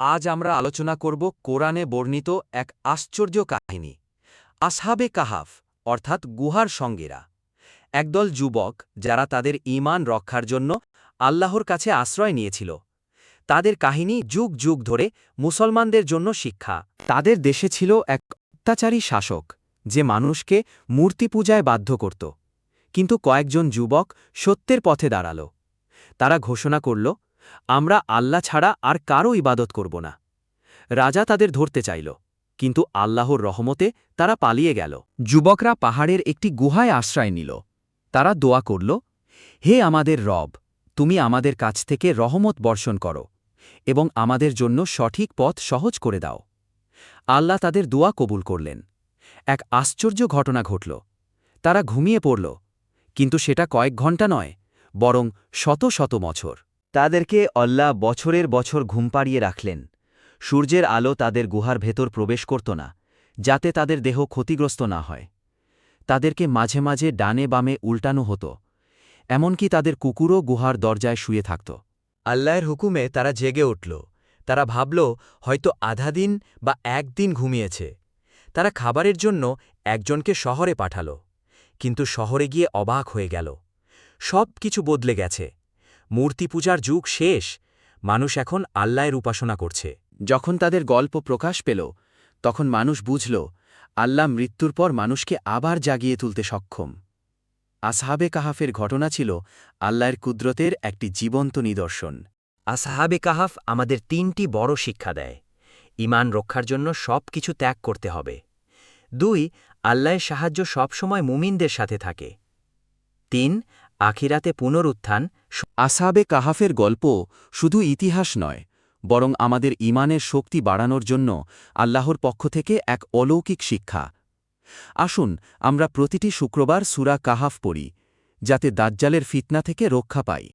আজ আমরা আলোচনা করব কোরআনে বর্ণিত এক আশ্চর্য কাহিনী। আসহাবে কাহাফ, অর্থাৎ গুহার সঙ্গীরা। একদল যুবক যারা তাদের ঈমান রক্ষার জন্য আল্লাহর কাছে আশ্রয় নিয়েছিল। তাদের কাহিনী যুগ যুগ ধরে মুসলমানদের জন্য শিক্ষা। তাদের দেশে ছিল এক অত্যাচারী শাসক, যে মানুষকে মূর্তি পূজায় বাধ্য করত। কিন্তু কয়েকজন যুবক সত্যের পথে দাঁড়াল। তারা ঘোষণা করল আমরা আল্লাহ ছাড়া আর কারও ইবাদত করব না। রাজা তাদের ধরতে চাইল, কিন্তু আল্লাহর রহমতে তারা পালিয়ে গেল। যুবকরা পাহাড়ের একটি গুহায় আশ্রয় নিল। তারা দোয়া করল, হে আমাদের রব, তুমি আমাদের কাছ থেকে রহমত বর্ষণ করো এবং আমাদের জন্য সঠিক পথ সহজ করে দাও। আল্লাহ তাদের দোয়া কবুল করলেন। এক আশ্চর্য ঘটনা ঘটল। তারা ঘুমিয়ে পড়ল, কিন্তু সেটা কয়েক ঘণ্টা নয়, বরং শত শত বছর। তাদেরকে অল্লাহ বছরের বছর ঘুম পাড়িয়ে রাখলেন। সূর্যের আলো তাদের গুহার ভেতর প্রবেশ করত না, যাতে তাদের দেহ ক্ষতিগ্রস্ত না হয়। তাদেরকে মাঝে মাঝে ডানে বামে উল্টানো হতো, এমনকি তাদের কুকুরও গুহার দরজায় শুয়ে থাকত। আল্লাহর হুকুমে তারা জেগে উঠল। তারা ভাবল, হয়তো আধা দিন বা একদিন ঘুমিয়েছে। তারা খাবারের জন্য একজনকে শহরে পাঠাল, কিন্তু শহরে গিয়ে অবাক হয়ে গেল। সব কিছু বদলে গেছে। মূর্তি পূজার যুগ শেষ মানুষ এখন আল্লাহর উপাসনা করছে। যখন তাদের গল্প প্রকাশ পেল তখন মানুষ বুঝল আল্লাহ মৃত্যুর পর মানুষকে আবার জাগিয়ে তুলতে সক্ষম। আসহাবে কাহাফের ঘটনা ছিল আল্লাহর কুদরতের একটি জীবন্ত নিদর্শন। আসহাবে কাহাফ আমাদের তিনটি বড় শিক্ষা দেয়। ইমান রক্ষার জন্য সব কিছু ত্যাগ করতে হবে। দুই আল্লাহর সাহায্য সবসময় মুমিনদের সাথে থাকে। তিন আখিরাতে পুনরুত্থান, আসাবে কাহাফের গল্প শুধু ইতিহাস নয়, বরং আমাদের ইমানের শক্তি বাড়ানোর জন্য আল্লাহর পক্ষ থেকে এক অলৌকিক শিক্ষা। আসুন, আমরা প্রতিটি শুক্রবার সুরা কাহাফ পড়ি, যাতে দাজ্জালের ফিতনা থেকে রক্ষা পাই।